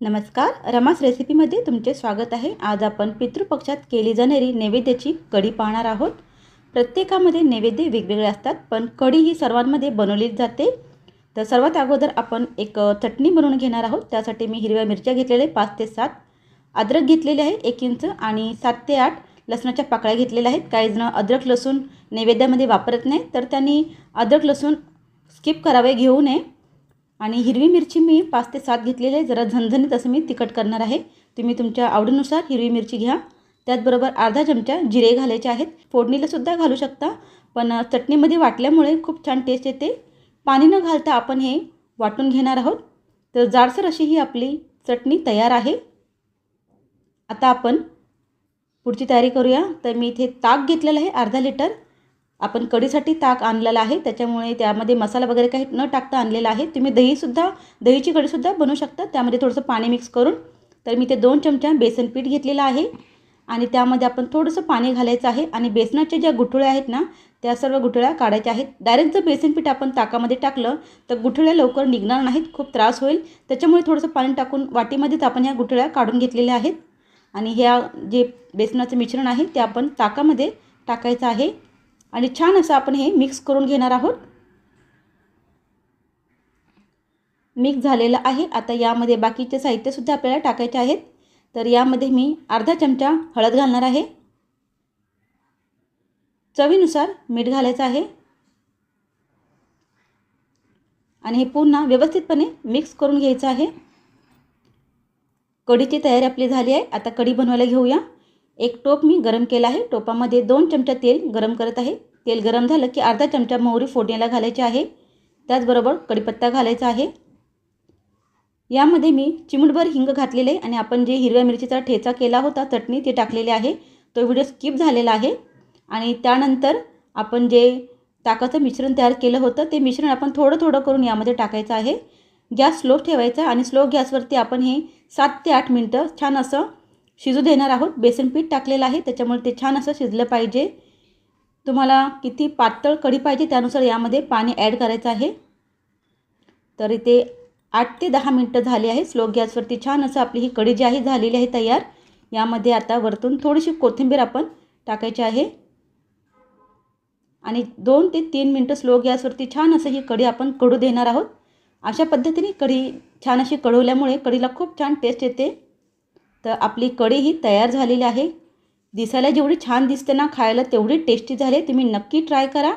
नमस्कार रमास रेसिपीमध्ये तुमचे स्वागत आहे. आज आपण पितृपक्षात केली जाणारी नैवेद्याची कढी पाहणार आहोत. प्रत्येकामध्ये नैवेद्य वेगवेगळे असतात पण कढी ही सर्वांमध्ये बनवली जाते. तर सर्वात अगोदर आपण एक चटणी बनवून घेणार आहोत. त्यासाठी मी हिरव्या मिरच्या घेतलेल्या आहे पाच ते सात. अद्रक घेतलेले आहे एक इंच आणि सात ते आठ. लसणाच्या पाकळ्या घेतलेल्या आहेत. काही जण अद्रक लसूण नैवेद्यामध्ये वापरत नाही. तर त्यांनी अद्रक लसूण स्किप करावे घेऊ नये. आणि हिरवी मिरची मी पाच ते सात घेतलेली आहे. जरा झणझणीत असं मी तिखट करणार आहे. तुम्ही तुमच्या आवडीनुसार हिरवी मिरची घ्या. त्याचबरोबर अर्धा चमचा जिरे घालायचे आहेत. फोडणीला सुद्धा घालू शकता पण चटणीमध्ये वाटल्यामुळे खूप छान टेस्ट येते. पाणी न घालता आपण हे वाटून घेणार आहोत. तर जाडसर अशी ही आपली चटणी तयार आहे. आता आपण पुढची तयारी करूया. तर मी इथे ताक घेतलेलं आहे अर्धा लिटर. आपण कढीसाठी ताक आणलेलं आहे त्याच्यामुळे त्यामध्ये मसाला वगैरे काही न टाकता आणलेला आहे. तुम्ही दहीसुद्धा दहीची कढीसुद्धा बनवू शकता. त्यामध्ये थोडंसं पाणी मिक्स करून तर मी ते दोन चमचा बेसन पीठ घेतलेलं आहे. आणि त्यामध्ये आपण थोडंसं पाणी घालायचं आहे. आणि बेसनाच्या ज्या गुठळ्या आहेत ना त्या सर्व गुठळ्या काढायच्या आहेत. डायरेक्ट जर बेसन पीठ आपण ताकामध्ये टाकलं तर गुठळ्या लवकर निघणार नाहीत. खूप त्रास होईल. त्याच्यामुळे थोडंसं पाणी टाकून वाटीमध्येच आपण ह्या गुठळ्या काढून घेतलेल्या आहेत. आणि ह्या जे बेसनाचं मिश्रण आहे ते आपण ताकामध्ये टाकायचं आहे. आणि छान असं आपण हे मिक्स करून घेणार आहोत. मिक्स झालेलं आहे. आता यामध्ये बाकीचे साहित्यसुद्धा आपल्याला टाकायचे आहेत. तर यामध्ये मी अर्धा चमचा हळद घालणार आहे. चवीनुसार मीठ घालायचं आहे. आणि हे पुन्हा व्यवस्थितपणे मिक्स करून घ्यायचं आहे. कढीची तयारी आपली झाली आहे. आता कढी बनवायला घेऊया. एक टोप मी गरम केला आहे. टोपामध्ये दोन चमचा तेल गरम करत आहे. तेल गरम झालं की अर्धा चमचा मोहरी फोडणीला घालायची आहे. त्याचबरोबर कढीपत्ता घालायचा आहे. यामध्ये मी चिमूटभर हिंग घातलेले आहे आणि आपण जे हिरव्या मिरचीचा ठेचा केला होता चटणी ते टाकलेले आहे. तो व्हिडिओ स्किप झालेला आहे. आणि त्यानंतर आपण जे ताकाचं मिश्रण तयार केलं होतं ते मिश्रण आपण थोडं थोडं करून यामध्ये टाकायचं आहे. गॅस स्लो ठेवायचा आणि स्लो गॅसवरती आपण हे सात ते आठ मिनटं छान असं शिजू देणार आहोत. बेसन पीठ टाकलेलं आहे. त्याच्यामुळे ते छान असं शिजलं पाहिजे. तुम्हाला किती पातळ कढी पाहिजे त्यानुसार यामध्ये पाणी ॲड करायचं आहे. तर इथे आठ ते दहा मिनटं झाली आहे. स्लो गॅसवरती छान असं आपली ही कढी जी आहे झालेली आहे तयार. यामध्ये आता वरतून थोडीशी कोथिंबीर आपण टाकायची आहे. आणि दोन ते तीन मिनटं स्लो गॅसवरती छान असं ही कढी आपण कढू देणार आहोत. अशा पद्धतीने कढी छान अशी कढवल्यामुळे कढीला खूप छान टेस्ट येते. तर आपली कढी ही तयार झालेली आहे. दिसायला जेवढी छान दिसते ना खायला तेवढी टेस्टी झाली तुम्ही नक्की ट्राय करा.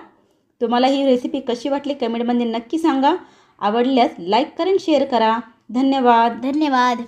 तुम्हाला ही रेसिपी कशी वाटली कमेंटमध्ये नक्की सांगा. आवडल्यास लाईक करा शेअर करा. धन्यवाद. धन्यवाद.